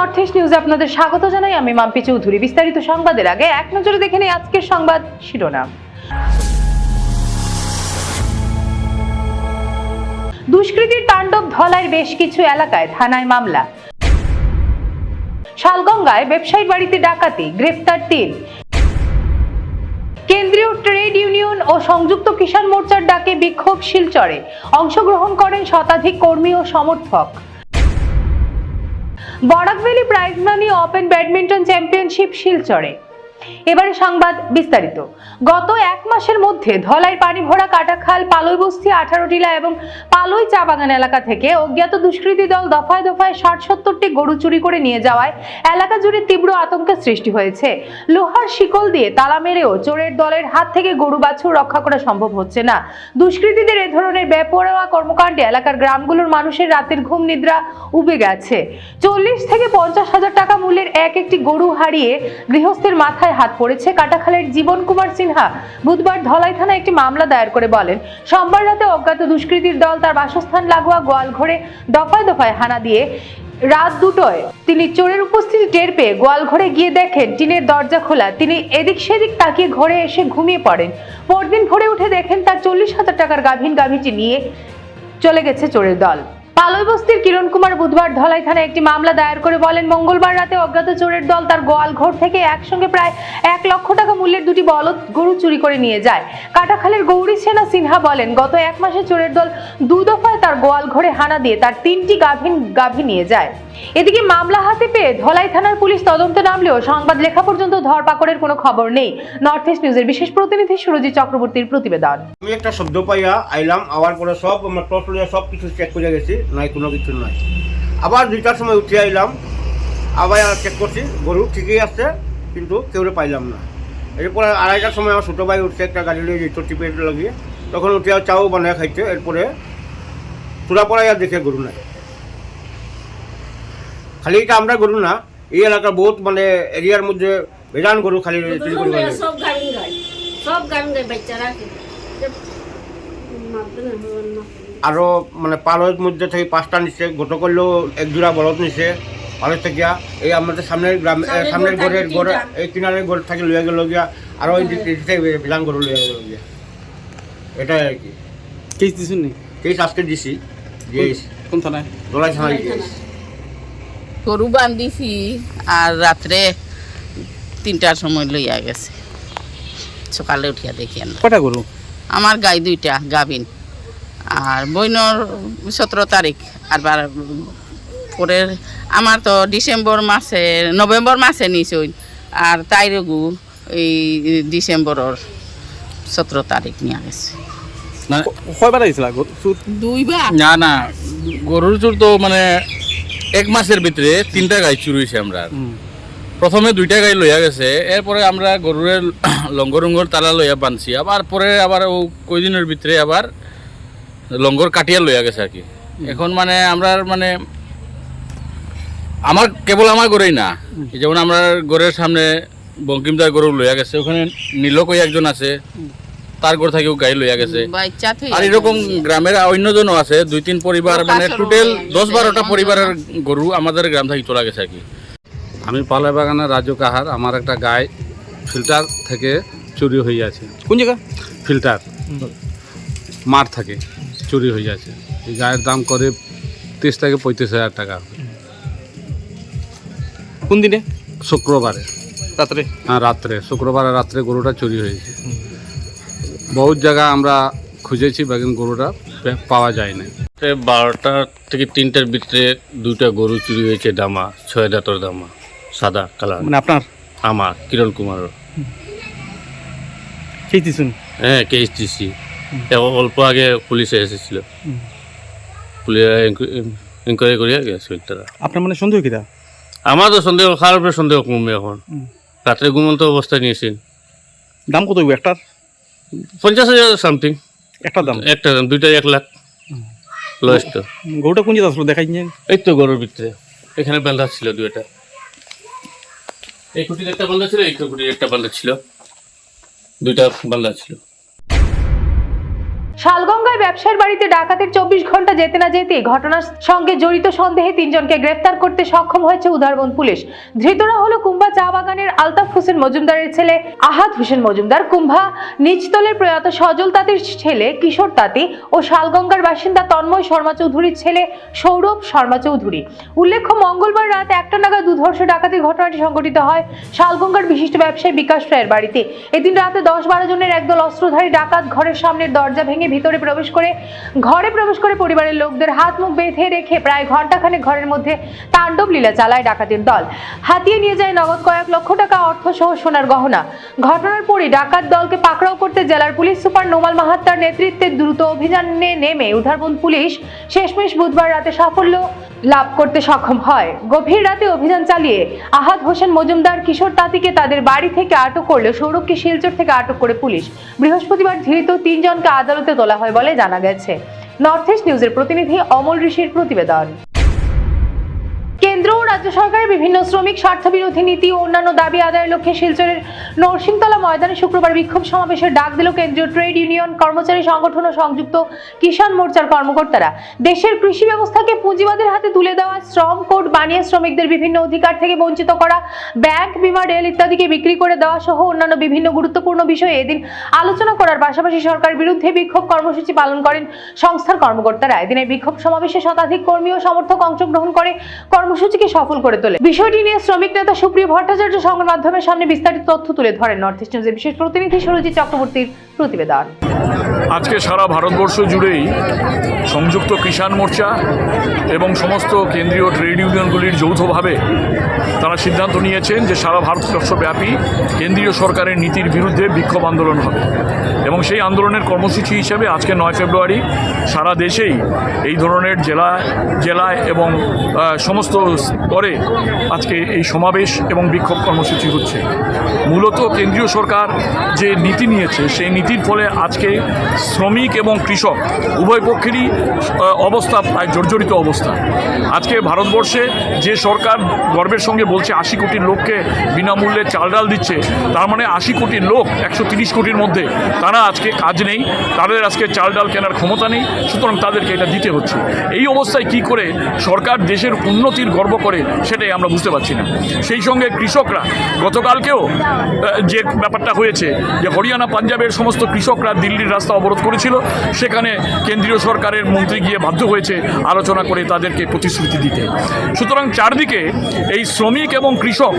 North east নিউজে আপনাদের স্বাগত জানাই। আমি মাম্পি চৌধুরী। বিস্তারিত সংবাদের আগে এক নজরে দেখে নেই আজকের সংবাদ শিরোনাম। দুষ্কৃতীর তাণ্ডব বেশ কিছু এলাকায় থানায় মামলা। শালগঙ্গায় ব্যবসায়ীর বাড়িতে ডাকাতি, গ্রেফতার তিন। কেন্দ্রীয় ট্রেড ইউনিয়ন ও সংযুক্ত কিষাণ মোর্চার ডাকে বিক্ষোভ শিলচরে। অংশগ্রহণ করেন শতাধিক কর্মী ও সমর্থক। Barak Valley prize money open badminton championship শিলচরে। এবারে সংবাদ বিস্তারিত। গত এক মাসের মধ্যে ধলাই পানি ভরা কাটাখাল পালই বস্তি আঠারো টিলা এবং পালই চা বাগান এলাকা থেকে অজ্ঞাত দুষ্কৃতী দল দফায় দফায় ষাট সত্তরটি গরু চুরি করে নিয়ে যাওয়ায় এলাকা জুড়ে তীব্র আতঙ্কের সৃষ্টি হয়েছে। লোহার শিকল দিয়ে তালা মেরেও চোরের দলের হাত থেকে গরু বাছুর রক্ষা করা সম্ভব হচ্ছে না। দুষ্কৃতীদের এ ধরনের বেপরোয়া কর্মকাণ্ডে এলাকার গ্রামগুলোর মানুষের রাতের ঘুম নিদ্রা উবে গেছে। চল্লিশ থেকে পঞ্চাশ হাজার টাকা মূল্যের এক একটি গরু হারিয়ে গৃহস্থের মাথায় হাত পড়েছে কাটাখালের জীবন কুমার সিনহা। বুধবার ধলাই থানায় একটি মামলা দায়ের করে বলেন, সোমবার রাতে অজ্ঞাত দুষ্কৃতীর দল তার বাসস্থান লাগোয়া গোয়ালঘরে দফায় দফায় হানা দিয়ে রাত দুটোয় তিনি চোরের উপস্থিতি টের পেয়ে গোয়ালঘরে গিয়ে দেখেন, টিনের দরজা খোলা। তিনি এদিক সেদিক তাকিয়ে ঘরে এসে ঘুমিয়ে পড়েন। পরদিন ভোরে উঠে দেখেন তার চল্লিশ হাজার টাকার গাভীন গাভীটি নিয়ে চলে গেছে চোরের দল। পালই বস্তির কিরণ কুমার বুধবার ধলাই থানায় একটি মামলা দায়ের করে বলেন, মঙ্গলবার রাতে অজ্ঞাত চোরের দল তার গোয়াল ঘর থেকে একসঙ্গে প্রায় এক লক্ষ টাকা মূল্যের দুটি বলদ গরু চুরি করে নিয়ে যায়। কাটাখালের গৌরী সেনা সিনহা বলেন, গত এক মাসে চোরের দল দু দফায় তার গোয়াল ঘরে হানা দিয়ে তার তিনটি গাভীন, গাভী নিয়ে যায়। এদিকে মামলা হাতে পেয়ে ধলাই থানার পুলিশ তদন্তে নামলেও সংবাদ লেখা পর্যন্ত ধরপাকড়ের কোনো খবর নেই। নর্থ ইস্ট নিউজের বিশেষ প্রতিনিধি সুরজিৎ চক্রবর্তীর প্রতিবেদন। আমি একটা শব্দ পাইয়া আইলাম, আওয়ার পরে সব আমার টর্চ সব কিছু চেক করে গেছি। নাই কোনো কিছু নাই। আবার দুইটার সময় উঠে আইলাম। আবার চেক করছি গরু ঠিকই আছে কিন্তু কেউ পাইলাম না। এরপরে আড়াইটার সময় আমার ছোটো ভাই উঠছে একটা গাড়ি লিয়ে যেত টিপে লাগিয়ে। তখন উঠে আর চাও বানায় খাইছে এরপরে চূড়া পড়াই আর দেখে গরু নাই। খালি এটা আমরা গরু না এই এলাকার বহুত মানে এরিয়ার মধ্যে বেজান গরু খালি। সব গাড়ি গাড়ি সব গাড়ি গাড়ি বাচ্চারা। আরও মানে পালের মধ্যে থেকে পাঁচটা নিচ্ছে গত করলেও এক জোড়া বলদ নিছে পালের থেকে। এই আমাদের সামনের গ্রাম সামনের সামনের ঘর ঘরের ঘরে এই কিনারের ঘর থেকে লইয়া গেল গিয়া। আরও ওই থেকে বিলাং গরু লইয়া গেল গিয়া। এটাই আর কি। কেস দিছুন নি? কেস আজকে দিছি কোন থানায়? দোলাই থানায় গরু বান্ধিছি আর রাত্রে তিনটার সময় লইয়া গেছে। সকালে উঠিয়া দেখি কটা গরু? আমার গাই দুইটা গাভিন। আর বইনর সতেরো তারিখ আর বার পরের আমার তো ডিসেম্বর মাসে নভেম্বর মাসে নিছই আর তাইর গু এই ডিসেম্বরের সতেরো তারিখ নিয়ে গেছে। না কয়বার আহিছিলা গরু দুইবার? না না গরুর চুর তো মানে এক মাসের ভিতরে তিনটা গাই চুরি হয়েছে আমরা। প্রথমে দুইটা গাই লইয়া গেছে এরপরে আমরা গরুরের লঙ্গর উঙ্গর তালা লইয়া বানছি। আবার পরে আবার ও কয়দিনের ভিতরে আবার লঙ্গর কাটিয়া লইয়া গেছে আর কি। এখন মানে আমরা মানে আমার কেবল আমার গড়েই না। যেমন আমরা গড়ের সামনে বঙ্কিমদার গরু লইয়া গেছে ওখানে নীলকই একজন আছে তার গড় থেকেও গাই লইয়া গেছে। আর এরকম গ্রামের অন্যজনও আছে দুই তিন পরিবার মানে টোটাল দশ বারোটা পরিবারের গরু আমাদের গ্রাম থেকে চলে গেছে আর কি। আমি পালাই বাগানের রাজু কাহার আমার একটা গায়ে ফিল্টার থেকে চুরি হয়ে আছে কোন জায়গা? ফিল্টার। মাঠ থাকে। চুরি হয়ে যাচ্ছে। এই গায়ের দাম করে তিরিশ থেকে পঁয়ত্রিশ হাজার টাকা। কোন দিনে? শুক্রবারে। রাত্রে? হ্যাঁ রাত্রে। শুক্রবারে রাত্রে গরুটা চুরি হয়েছে। বহুত জায়গা আমরা খুঁজেছি বাকিন গরুটা পাওয়া যায় না বারোটা থেকে তিনটার ভিতরে দুইটা গরু চুরি হয়েছে দামা ছয় দাঁতর দামা সাদা কালার। মানে আপনার? আমার কিরণ কুমার হ্যাঁ কেস দিছি। অল্প আগে পুলিশে এসেছিল। পুলিশ ইনকোয়ারি করিয়া গেছিল তারা আপনার মানে সন্দেহ কিটা আমার তো সন্দেহ খারাপ উপরে সন্দেহ কমবে এখন। রাত্রে ঘুমন্ত অবস্থায় নিয়েছেন। দাম কত একটার? পঞ্চাশ হাজার সামথিং একটার দাম? একটা দাম দুইটা এক লাখ। লয়েস্ট। গরুটা কোন আসলো দেখাই নিয়ে এই তো গরুর ভিতরে। এখানে বান্ধা ছিল দুইটা। এই খুঁটির একটা বান্ধা ছিল এই খুঁটির একটা বান্ধা ছিল। দুইটা বান্ধা ছিল। শালগঙ্গায় ব্যবসায়ীর বাড়িতে ডাকাতের চব্বিশ ঘণ্টা যেতে না যেতে ঘটনার সঙ্গে জড়িত সন্দেহে তিনজনকে গ্রেফতার করতে সক্ষম হয়েছে উদারবন পুলিশ। ধৃতরা হলো কুম্ভা চা বাগানের আলতাফ হোসেন মজুমদারের ছেলে আহাদ হোসেন মজুমদার। কুম্ভা নিচতলের প্রয়াত সজল তাঁতির ছেলে কিশোর তাঁতি ও শালগঙ্গার বাসিন্দা তন্ময় শর্মা চৌধুরীর ছেলে সৌরভ শর্মা চৌধুরী। উল্লেখ্য, মঙ্গলবার রাত একটা নাগাদ দুধর্ষ ডাকাতির ঘটনাটি সংঘটিত হয় শালগঙ্গার বিশিষ্ট ব্যবসায়ী বিকাশ রায়ের বাড়িতে। এদিন রাতে দশ বারো জনের একদল অস্ত্রধারী ডাকাত ঘরের সামনের দরজা ভেঙে ভিতরে প্রবেশ করে, ঘরে প্রবেশ করে পরিবারের লোকদের হাত মুখ বেঁধে রেখে প্রায় ঘন্টাখানেক ঘরের মধ্যে তাণ্ডব লীলা চালায় ডাকাতির দল। হাতিয়ে নিয়ে যায় নগদ কয়েক লক্ষ টাকা অর্থ সহ সোনার গহনা। ঘটনার পরই ডাকাত দলকে পাকড়াও করতে জেলার পুলিশ সুপার নোমাল মাহাত্তার নেতৃত্বে দ্রুত অভিযানে নেমে উদ্ধারবন পুলিশ শেষমেশ বুধবার রাতে সাফল্য লাভ করতে সক্ষম হয়। গভীর রাতে অভিযান চালিয়ে আহাদ হোসেন মজুমদার, কিশোর তাঁতিকে তাদের বাড়ি থেকে আটক করলে সৌরভকে শিলচর থেকে আটক করে পুলিশ। বৃহস্পতিবার ধৃত তিনজনকে আদালতে তোলা হয় বলে জানা গেছে। নর্থ ইস্ট নিউজের প্রতিনিধি অমল ঋষির প্রতিবেদন। কেন্দ্র ও রাজ্য সরকারের বিভিন্ন শ্রমিক স্বার্থবিরোধী নীতি ও অন্যান্য দাবি আদায়ের লক্ষ্যে শিলচরের নরসিংতলা ময়দানে শুক্রবার বিক্ষোভ সমাবেশের ডাক দিল কেন্দ্রীয় ট্রেড ইউনিয়ন কর্মচারী সংগঠন ও সংযুক্ত কিষাণ মোর্চার কর্মকর্তারা। দেশের কৃষি ব্যবস্থাকে পুঁজিবাদের হাতে তুলে দেওয়া, শ্রম কোড বানিয়ে শ্রমিকদের বিভিন্ন অধিকার থেকে বঞ্চিত করা, ব্যাংক, বিমা, রেল ইত্যাদিকে বিক্রি করে দেওয়া সহ অন্যান্য বিভিন্ন গুরুত্বপূর্ণ বিষয়ে এদিন আলোচনা করার পাশাপাশি সরকার বিরুদ্ধে বিক্ষোভ কর্মসূচি পালন করেন সংস্থার কর্মকর্তারা। এদিনের বিক্ষোভ সমাবেশে শতাধিক কর্মী ও সমর্থক অংশগ্রহণ করে কর্মসূচিকে সফল করে তোলে। বিষয়টি নিয়ে শ্রমিক নেতা সুপ্রিয় ভট্টাচার্য সংবাদ মাধ্যমের সামনে বিস্তারিত তথ্য তুলে ধরেন নর্থ ইস্ট নিউজের বিশেষ প্রতিনিধি সুরজিৎ চক্রবর্তীর প্রতিবেদন। আজকে সারা ভারতবর্ষ জুড়েই সংযুক্ত কিষাণ মোর্চা এবং সমস্ত কেন্দ্রীয় ট্রেড ইউনিয়নগুলির যৌথভাবে তারা সিদ্ধান্ত নিয়েছেন যে সারা ভারতবর্ষব্যাপী কেন্দ্রীয় সরকারের নীতির বিরুদ্ধে বিক্ষোভ আন্দোলন হবে। এবং সেই আন্দোলনের কর্মসূচি হিসেবে আজকে নয় ফেব্রুয়ারি সারা দেশেই এই ধরনের জেলায় জেলায় এবং সমস্ত স্তরে আজকে এই সমাবেশ এবং বিক্ষোভ কর্মসূচি হচ্ছে। মূলত কেন্দ্রীয় সরকার যে নীতি নিয়েছে, সেই নীতির ফলে আজকে শ্রমিক এবং কৃষক উভয় পক্ষেরই অবস্থা প্রায় জর্জরিত অবস্থা। আজকে ভারতবর্ষে যে সরকার গর্বের সঙ্গে বলছে আশি কোটি লোককে বিনামূল্যে চাল ডাল দিচ্ছে, তার মানে আশি কোটি লোক একশো তিরিশ কোটির মধ্যে, তারা আজকে কাজ নেই, তাদের আজকে চাল ডাল কেনার ক্ষমতা নেই, সুতরাং তাদেরকে এটা দিতে হচ্ছে। এই অবস্থায় কি করে সরকার দেশের উন্নতির গর্ব করে, সেটাই আমরা বুঝতে পারছি না। সেই সঙ্গে কৃষকরা, গতকালকেও যে ব্যাপারটা হয়েছে যে হরিয়ানা, পাঞ্জাবের সমস্ত কৃষকরা দিল্লির রাস্তা করেছিল। সেখানে কেন্দ্রীয় সরকারের মন্ত্রী গিয়ে বাধ্য হয়েছে আলোচনা করে তাদেরকে প্রতিশ্রুতি দিতে। সুতরাং চারদিকে এই শ্রমিক এবং কৃষক,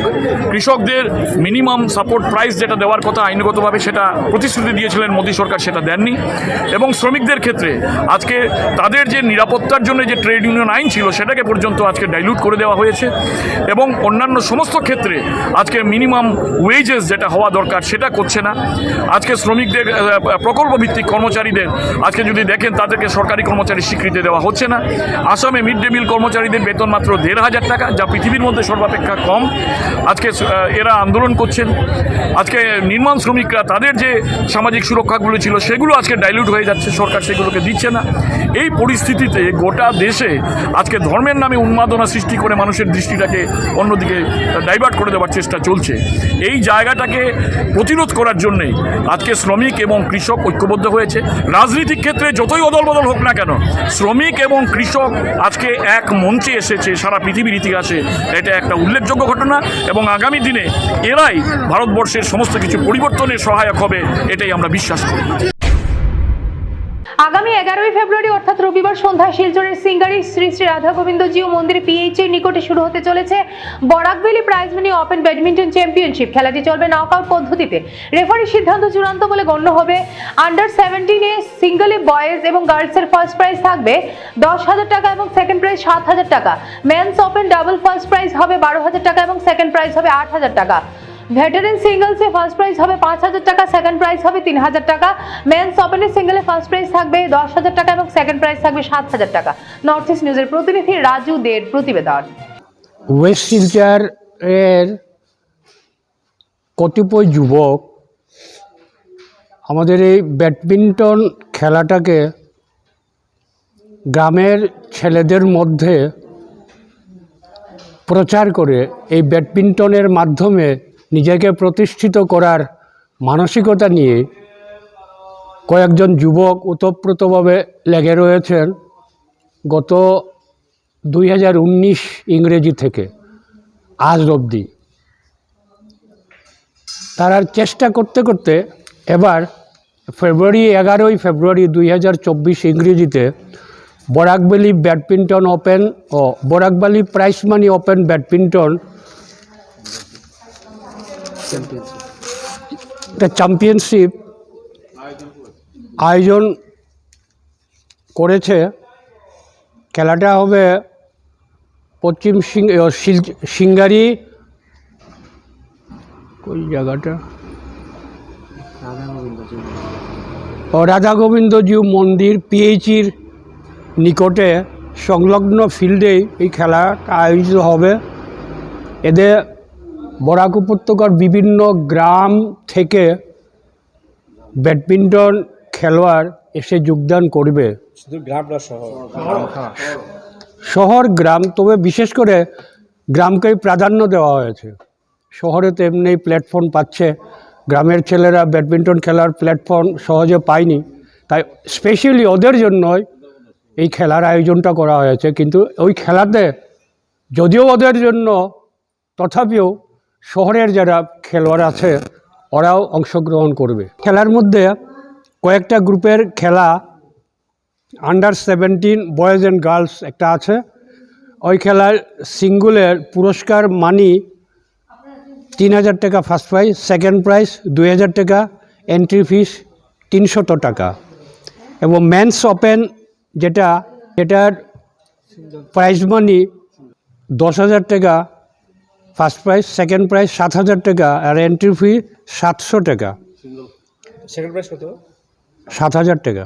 কৃষকদের মিনিমাম সাপোর্ট প্রাইস যেটা দেওয়ার কথা আইনগতভাবে সেটা প্রতিশ্রুতি দিয়েছিলেন, মোদী সরকার সেটা দেননি। এবং শ্রমিকদের ক্ষেত্রে আজকে তাদের যে নিরাপত্তার জন্য যে ট্রেড ইউনিয়ন আইন ছিল, সেটাকে পর্যন্ত আজকে ডাইলুট করে দেওয়া হয়েছে। এবং অন্যান্য সমস্ত ক্ষেত্রে আজকে মিনিমাম ওয়েজেস যেটা হওয়া দরকার, সেটা করছে না। আজকে শ্রমিকদের প্রকল্প ভিত্তিক কর্মচারীদের। আজকে যদি দেখেন তাদেরকে সরকারি কর্মচারী স্বীকৃতি দেওয়া হচ্ছে না। আসামে মিড ডে মিল কর্মচারীদের বেতন মাত্র দেড় হাজার টাকা, যা পৃথিবীর মধ্যে সর্বাপেক্ষা কম। আজকে এরা আন্দোলন করছেন। আজকে নির্মাণ শ্রমিকরা তাদের যে সামাজিক সুরক্ষাগুলো ছিল, সেগুলো আজকে ডাইলিউট হয়ে যাচ্ছে। সরকার সেগুলোকে দিচ্ছে না। এই পরিস্থিতিতে গোটা দেশে আজকে ধর্মের নামে উন্মাদনা সৃষ্টি করে মানুষের দৃষ্টিটাকে অন্যদিকে ডাইভার্ট করে দেওয়ার চেষ্টা চলছে। এই জায়গাটাকে প্রতিরোধ করার জন্যেই আজকে শ্রমিক এবং কৃষক ঐক্যবদ্ধ হয়েছে। রাজনৈতিক ক্ষেত্রে যতই অদল বদল হোক না কেন, শ্রমিক এবং কৃষক আজকে এক মঞ্চে এসেছে, সারা পৃথিবীর ইতিহাসে। এটা একটা উল্লেখযোগ্য ঘটনা এবং আগামী দিনে এরাই ভারতবর্ষের সমস্ত কিছু পরিবর্তনের সহায়ক হবে, এটাই আমরা বিশ্বাস করি। আগামী এগারোই ফেব্রুয়ারি, অর্থাৎ রবিবার সন্ধ্যায় শিলচরের সিঙ্গারি শ্রী শ্রী রাধা গোবিন্দ জিও মন্দিরে পিএইচ এর নিকটে শুরু হতে চলেছে Barak Valley prize money open badminton championship খেলাটি চলবে নকআউট পদ্ধতিতে। রেফারির সিদ্ধান্ত চূড়ান্ত বলে গণ্য হবে। আন্ডার সেভেন্টিনে সিঙ্গলে বয়েজ এবং গার্লসের ফার্স্ট প্রাইজ থাকবে। দশ হাজার টাকা এবং সেকেন্ড প্রাইজ সাত হাজার টাকা। Men's open double first prize হবে বারো হাজার টাকা এবং সেকেন্ড প্রাইজ হবে আট হাজার টাকা। ভেটারেন সিঙ্গলসে ফার্স্ট প্রাইজ হবে পাঁচ হাজার টাকা সেকেন্ড প্রাইজ হবে তিন হাজার টাকা। মেন্স ওপেনের সিঙ্গেলে ফার্স্ট প্রাইজ থাকবে দশ হাজার টাকা এবং সেকেন্ড প্রাইজ থাকবে সাত হাজার টাকা। নর্থ ইস্ট নিউজের প্রতিনিধি রাজু দের প্রতিবেদন। ওয়েস্ট শিলচার এর কতিপয় যুবক আমাদের এই ব্যাডমিন্টন খেলাটাকে গ্রামের ছেলেদের মধ্যে প্রচার করে এই ব্যাডমিন্টনের মাধ্যমে নিজেকে প্রতিষ্ঠিত করার মানসিকতা নিয়ে কয়েকজন যুবক ওতপ্রোতভাবে লেগে রয়েছেন গত দুই হাজার উনিশ ইংরেজি থেকে, আজ অবধি। তারা চেষ্টা করতে করতে এবার ফেব্রুয়ারি এগারোই ফেব্রুয়ারি দুই হাজার চব্বিশ ইংরেজিতে বরাকবেলি ব্যাডমিন্টন ওপেন ও Barak Valley prize money open badminton একটা চ্যাম্পিয়নশিপ আয়োজন করেছে, খেলাটা হবে পশ্চিম সিং সিঙ্গারি। কোন জায়গাটা? রাধা গোবিন্দজিউ মন্দির পিএইচির নিকটে সংলগ্ন ফিল্ডেই এই খেলা আয়োজিত হবে। এদের বরাক উপত্যকার বিভিন্ন গ্রাম থেকে ব্যাডমিন্টন খেলোয়াড় এসে যোগদান করবে। শহর। গ্রাম তবে বিশেষ করে গ্রামকেই প্রাধান্য দেওয়া হয়েছে। শহরে তো এমনি প্ল্যাটফর্ম পাচ্ছে। গ্রামের ছেলেরা ব্যাডমিন্টন খেলার প্ল্যাটফর্ম সহজে পায়নি। তাই স্পেশালি ওদের জন্যই এই খেলার আয়োজনটা করা হয়েছে। কিন্তু ওই খেলাতে যদিও ওদের জন্য তথাপিও শহরের যারা খেলোয়াড় আছে, ওরাও অংশগ্রহণ করবে। খেলার মধ্যে কয়েকটা গ্রুপের খেলা under seventeen boys and girls একটা আছে। ওই খেলার সিঙ্গুলের পুরস্কার মানি তিন হাজার টাকা ফার্স্ট প্রাইজ সেকেন্ড প্রাইজ দুই হাজার টাকা এন্ট্রি ফিস তিনশত টাকা। এবং মেন্স ওপেন যেটা এটার প্রাইজ মানি দশ হাজার টাকা ফার্স্ট প্রাইজ সেকেন্ড প্রাইজ সাত হাজার টাকা আর এন্ট্রি ফি সাতশো টাকা। সেকেন্ড প্রাইস কত? সাত হাজার টাকা।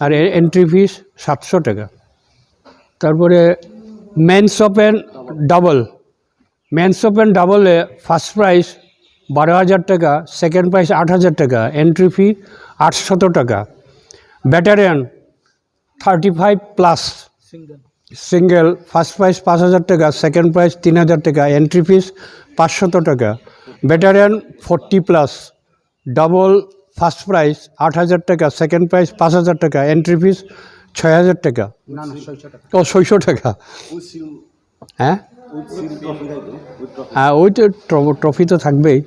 আর এন্ট্রি ফিস সাতশো টাকা। তারপরে men's open double men's open ডাবলে first prize বারো হাজার টাকা সেকেন্ড প্রাইজ আট হাজার টাকা এন্ট্রি ফি আটশত টাকা। Veteran thirty five plus single first prize পাঁচ হাজার টাকা সেকেন্ড প্রাইজ তিন হাজার টাকা এন্ট্রি ফিস পাঁচশত টাকা। Veteran forty plus double first prize আট হাজার টাকা সেকেন্ড প্রাইজ পাঁচ হাজার টাকা এন্ট্রি ফিস ছয় হাজার টাকা। ও, ছয়শো টাকা। হ্যাঁ? হ্যাঁ ওই তো ট্রফি তো থাকবেই।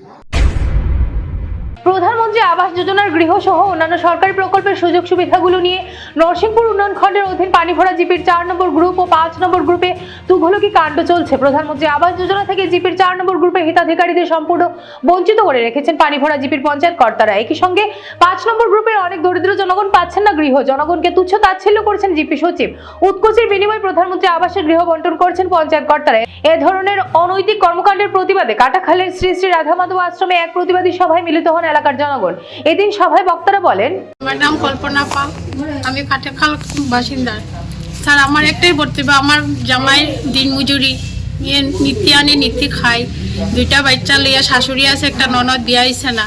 প্রধানমন্ত্রী আবাস যোজনার গৃহ সহ অন্যান্য সরকারি প্রকল্পের সুযোগ সুবিধাগুলো নিয়ে নরসিংপুর উন্নয়ন খণ্ডের অধীন পানিভরা জিপির চার নম্বর গ্রুপ ও পাঁচ নম্বর গ্রুপে তুঘলকি কাণ্ড চলছে। প্রধানমন্ত্রী আবাস যোজনা থেকে জিপির চার নম্বর গ্রুপের হিতাধিকারীদের সম্পূর্ণ বঞ্চিত করে রেখেছেন পানিভরা জিপির পঞ্চায়েত কর্তারা। একই সঙ্গে পাঁচ নম্বর গ্রুপের অনেক দরিদ্র জনগণ পাচ্ছেন না গৃহ। জনগণকে তুচ্ছ তাচ্ছিল্য করছেন জিপি সচিব। উৎকোচের বিনিময়ে প্রধানমন্ত্রী আবাসের গৃহ বন্টন করছেন পঞ্চায়েত কর্তারা। এ ধরনের অনৈতিক কর্মকাণ্ডের প্রতিবাদে কাটাখালের শ্রী শ্রী রাধা মাধব আশ্রমে এক প্রতিবাদী সভায় মিলিত হন এলাকার জনগণ। এদিন সভায় বক্তারা বলেন, আমার নাম কল্পনা পাল। আমি কাটেখাল বাসিন্দা। স্যার, আমার একটাই বক্তব্য, আমার জামাই দিন মজুরি ইয়ে নিত্যি আনে নিত্যি খাই দুইটা বাচ্চা লইয়া শাশুড়ি আছে, একটা ননদ বিয়া আইছে না।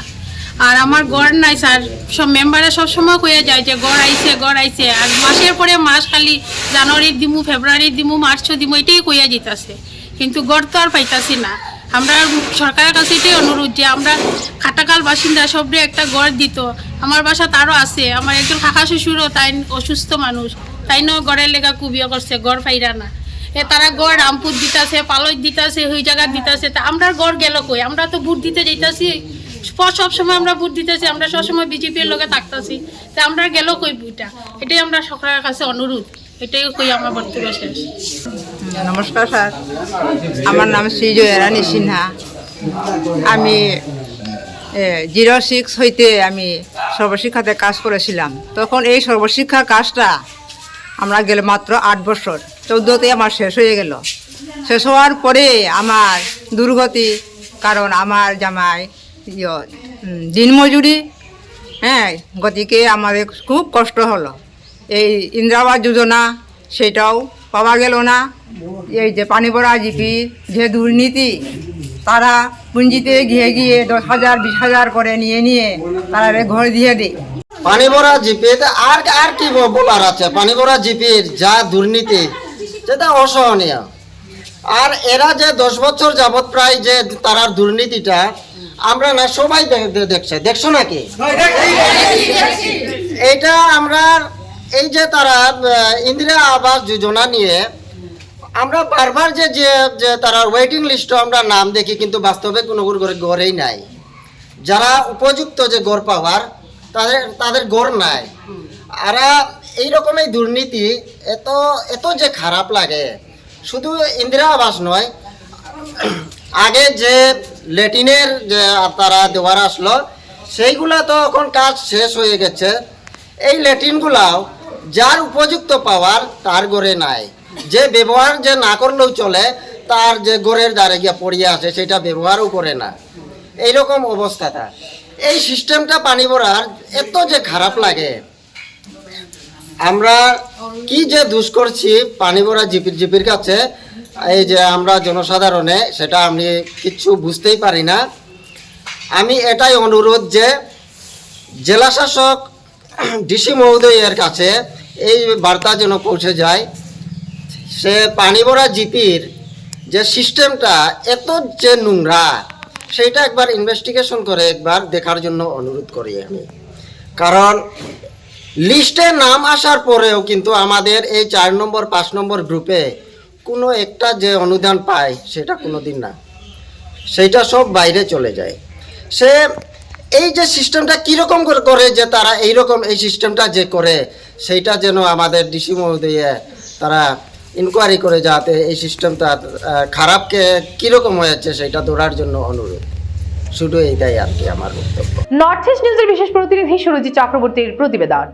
আর আমার গড় নাই, স্যার। সব মেম্বারে সব সময় কয়ে যায় যে, গড় আইছে গড় আইছে। আর মাসের পরে মাস খালি জানুয়ারির দিমু, ফেব্রুয়ারির দিমু মার্চও দিমু, এটাই কইয়া যেতেছে কিন্তু গড় তো আর পাইতাছি না। আমরা সরকারের কাছে এটাই অনুরোধ যে আমরা খাটাকাল বাসিন্দা সবরে একটা গড় দিত। আমার বাসা তারও আছে। আমার একজন কাকা শ্বশুরও তাই অসুস্থ মানুষ। তাই ন গড়ের লেগা কুবিয়া করছে, গড় পাইরা না। এ তারা গড় রামপুর দিতাছে, পালই দিতাছে, ওই জায়গা দিতাছে। তা আমরা গড় গেল কই? আমরা তো ভোট দিতে যাইতাছি। সব সময় আমরা ভোট দিতেছি, আমরা সবসময় বিজেপির লোকে থাকতাছি। তা আমরা গেল কই বুইটা এটাই আমরা সরকারের কাছে অনুরোধ। এটাই কই আমার বক্তব্য শেষ। নমস্কার স্যার। আমার নাম শ্রীজয়া রানী সিনহা। আমি জিরো সিক্স হইতে আমি সর্বশিক্ষাতে কাজ করেছিলাম। তখন এই সর্বশিক্ষা কাজটা আমরা গেলে মাত্র আট বছর। চৌদ্দতে আমার শেষ হয়ে গেল। শেষ হওয়ার পরে আমার দুর্গতি, কারণ আমার জামাই দিনমজুরি হ্যাঁ গতিকে আমাদের খুব কষ্ট হলো। এই ইন্দিরাবাস যোজনা, সেটাও পাওয়া গেল না। এই যে পানিপড়া জিপি যে দুর্নীতি তারা পুঞ্জিতে গিয়ে গিয়ে দশ হাজার বিশ হাজার করে নিয়ে নিয়ে তারা রে ঘর দিয়ে দেয় পানি ভরা জিপির আর আর কি বলার আছে? পানি ভরা জিপির যা দুর্নীতি সেটা অসহনীয়। আর এরা যে দশ বছর যাবৎ প্রায় যে তারার দুর্নীতিটা আমরা না সবাই দেখছে। দেখছ নাকি? এটা আমরা এই যে তারা ইন্দিরা আবাস যোজনা নিয়ে, আমরা বারবার যে যে তারা ওয়েটিং লিস্টে আমরা নাম দেখি, কিন্তু বাস্তবে কোনো ঘরে ঘরেই নাই। যারা উপযুক্ত যে গড় পাওয়ার, তাদের তাদের গড় নাই। আর এই রকমের দুর্নীতি এত এত যে খারাপ লাগে। শুধু ইন্দিরা আবাস নয়, আগে যে ল্যাটিনের যে তারা দেওয়ার আসলো, সেইগুলা তো এখন কাজ শেষ হয়ে গেছে। এই ল্যাটিনগুলাও যার উপযুক্ত পাওয়ার তার গড়ে নাই। যে ব্যবহার যে না করলেও চলে, তার যে গড়ের দ্বারে গিয়ে পড়িয়ে আছে, সেটা ব্যবহারও করে না। এইরকম অবস্থাটা। এই সিস্টেমটা পানি ভরার এত যে খারাপ লাগে। আমরা কি যে দুষ করছি পানি ভরা জিপির জিপির কাছে, এই যে আমরা জনসাধারণে, সেটা আমি কিচ্ছু বুঝতেই পারি না। আমি এটাই অনুরোধ যে জেলা শাসক ডিসি মহোদয়ের কাছে এই বার্তা যেন পৌঁছে যায়, সে পানি ভরা জিপির যে সিস্টেমটা, এত যে নোংরা, সেইটা একবার ইনভেস্টিগেশন করে একবার দেখার জন্য অনুরোধ করি আমি। কারণ, লিস্টে নাম আসার পরেও কিন্তু আমাদের এই চার নম্বর, পাঁচ নম্বর গ্রুপে কোনো একটা যে অনুদান পায়, সেটা কোনো দিন না। সেইটা সব বাইরে চলে যায়। সে এই যে সিস্টেমটা কীরকম করে করে যে তারা এই রকম এই সিস্টেমটা যে করে, সেইটা যেন আমাদের ডিসি মহোদয়ে তারা ইনকোয়ারি করে যাতে এই সিস্টেমটা খারাপকে কীরকম হয়েছে সেটা ধরার জন্য অনুরোধ। শুধু এইটাই আর কি আমার বক্তব্য। নর্থ ইস্ট নিউজের বিশেষ প্রতিনিধি সুরজিৎ চক্রবর্তীর প্রতিবেদন।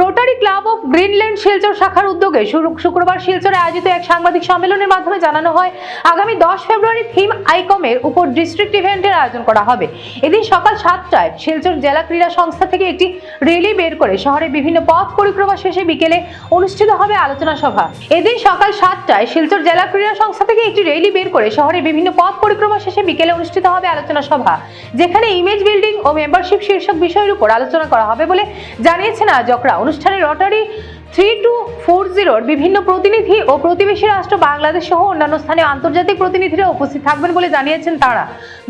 Rotary club of Greenland Silchar শাখার উদ্যোগে শুক্রবার শিলচরে আয়োজিত এক সাংবাদিক সম্মেলনের মাধ্যমে জানানো হয়, আগামী দশ ফেব্রুয়ারি থিম আইকমের উপর ডিস্ট্রিক্ট ইভেন্টের আয়োজন করা হবে। এদিন সকাল সাতটায় শিলচর জেলা ক্রীড়া সংস্থা থেকে একটি রেলি বের করে শহরের বিভিন্ন পথ পরিক্রমা শেষে বিকেলে অনুষ্ঠিত হবে আলোচনা সভা। এদিন সকাল সাতটায় শিলচর জেলা ক্রীড়া সংস্থা থেকে একটি রেলি বের করে শহরের বিভিন্ন পথ পরিক্রমা শেষে বিকেলে অনুষ্ঠিত হবে আলোচনা সভা, যেখানে ইমেজ বিল্ডিং ও মেম্বারশিপ শীর্ষক বিষয়ের উপর আলোচনা করা হবে বলে জানিয়েছেন আয়োজকরা। অনুষ্ঠানে রটারি থ্রি টু ফোর জিরোর বিভিন্ন প্রতিনিধি ও প্রতিবেশী রাষ্ট্র বাংলাদেশ সহ অন্যান্য স্থানে আন্তর্জাতিক প্রতিনিধিরা উপস্থিত থাকবেন বলে জানিয়েছেন তারা।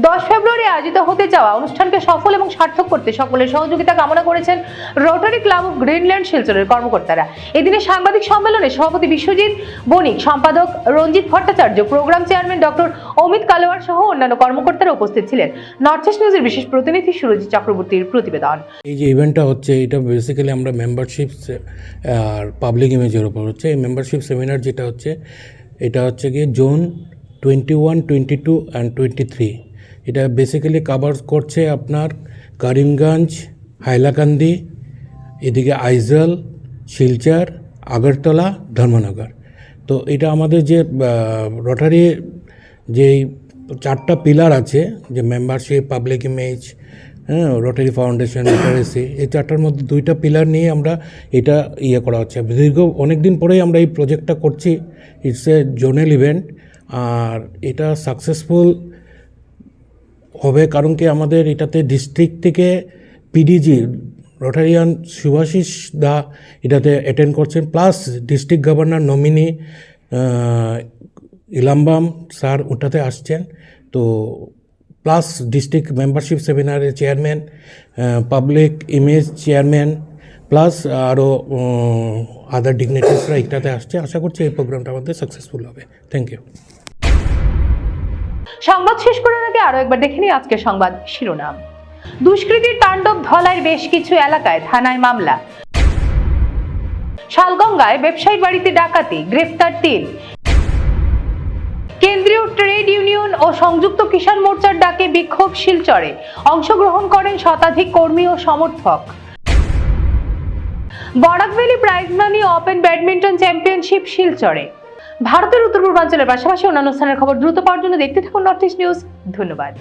দশ ফেব্রুয়ারি আয়োজিত হতে যাওয়া অনুষ্ঠানকে সফল এবং সার্থক করতে সকলের সহযোগিতা কামনা করেছেন রোটারি ক্লাব অফ গ্রিনল্যান্ড শিলচরের কর্মকর্তারা। এদিনে সাংবাদিক সম্মেলনে সভাপতি বিশ্বজিৎ বণিক, সম্পাদক Ranjit Bhattacharya, programme chairman doctor Amit Kalwar সহ অন্যান্য কর্মকর্তারা উপস্থিত ছিলেন। নর্থ ইস্ট নিউজের বিশেষ প্রতিনিধি সুরজিৎ চক্রবর্তীর প্রতিবেদন। এই যে ইভেন্টটা হচ্ছে, এটা বেসিক্যালি আমরা মেম্বারশিপ আর পাবলিক ইমেজের ওপর হচ্ছে এই মেম্বারশিপ সেমিনার যেটা হচ্ছে, এটা হচ্ছে গিয়ে zone twenty one twenty two and twenty three এটা বেসিক্যালি কাভার করছে আপনার করিমগঞ্জ হাইলাকান্দি এদিকে আইজল শিলচর, আগরতলা, ধর্মনগর। তো এটা আমাদের যে রটারি যেই চারটা পিলার আছে, যে মেম্বারশিপ পাবলিক ইমেজ হ্যাঁ রোটারি ফাউন্ডেশন লিটারেসি এই চারটার মধ্যে দুইটা পিলার নিয়ে আমরা এটা ইয়ে করা হচ্ছে। দীর্ঘ অনেক দিন পরেই আমরা এই প্রজেক্টটা করছি। ইটস এ জোনাল ইভেন্ট আর এটা সাকসেসফুল হবে কারণ কি আমাদের এটাতে ডিস্ট্রিক্ট থেকে পিডিজি রোটারিয়ান শুভাশিস দা এটাতে অ্যাটেন্ড করছেন। Plus district governor nominee ইলাম্বাম sir ওটাতে আসছেন। তো প্লাস ডিস্ট্রিক্ট মেম্বারশিপ সেমিনারের chairman public image chairman plus আরও আদার ডিগনিটারিসরা এটাতে আসছে। আশা করছি এই প্রোগ্রামটা আমাদের সাকসেসফুল হবে। থ্যাংক ইউ সংবাদ শেষ করার আগে আরও একবার দেখে নিই আজকের সংবাদ শিরোনাম। দুষ্কৃতীর তাণ্ডব ধলাইয়ের বেশ কিছু এলাকায় থানায় মামলা। শালগঙ্গায় ব্যবসায়ী বাড়িতে ডাকাতি, গ্রেফতার তিন। কেন্দ্রীয় ট্রেড ইউনিয়ন ও সংযুক্ত কিষাণ মোর্চার ডাকে বিক্ষোভ শিলচরে। অংশগ্রহণ করেন শতাধিক কর্মী ও সমর্থক। Barak prize money open badminton championship শিলচরে। ভারতের উত্তর পূর্বাঞ্চলের পাশাপাশি অন্যান্য স্থানের খবর দ্রুত পাওয়ার জন্য দেখতে থাকুন নর্থ ইস্ট নিউজ। ধন্যবাদ।